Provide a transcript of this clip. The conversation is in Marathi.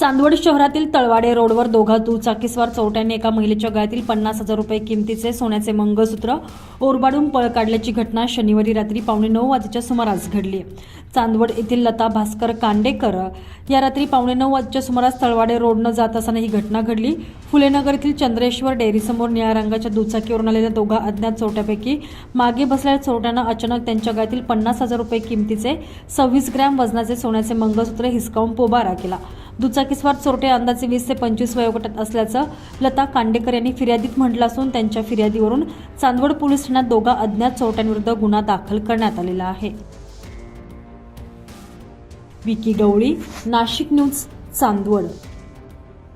चांदवड शहरातील तळवाडे रोडवर दोघा दुचाकीस्वार चोरट्यांनी एका महिलेच्या गळ्यातील पन्नास हजार रुपये किमतीचे सोन्याचे मंगळसूत्र ओरबाडून पळ काढल्याची घटना शनिवारी रात्री पावणे नऊ वाजेच्या सुमारास घडली. चांदवड येथील लता भास्कर कांडेकर या रात्री पावणे नऊ वाजेच्या सुमारास तळवाडे रोडनं जात असताना ही घटना घडली. फुलेनगर येथील चंद्रेश्वर डेअरीसमोर निळ्या रंगाच्या दुचाकीवरून आलेल्या दोघा अज्ञात चोरट्यापैकी मागे बसलेल्या चोरट्यानं अचानक त्यांच्या गळ्यातील पन्नास हजार रुपये किमतीचे सव्वीस ग्रॅम वजनाचे सोन्याचे मंगळसूत्र हिसकावून पोबारा केला. दुचाकीस्वार चोरटे अंदाजे वीस ते पंचवीस वयोगटात असल्याचं लता कांडेकर यांनी फिर्यादीत म्हटलं असून त्यांच्या फिर्यादीवरून चांदवड पोलीस ठाण्यात दोघा अज्ञात चोरट्यांविरुद्ध गुन्हा दाखल करण्यात आलेला आहे. विकी गवळी नाशिक न्यूज चांदवड.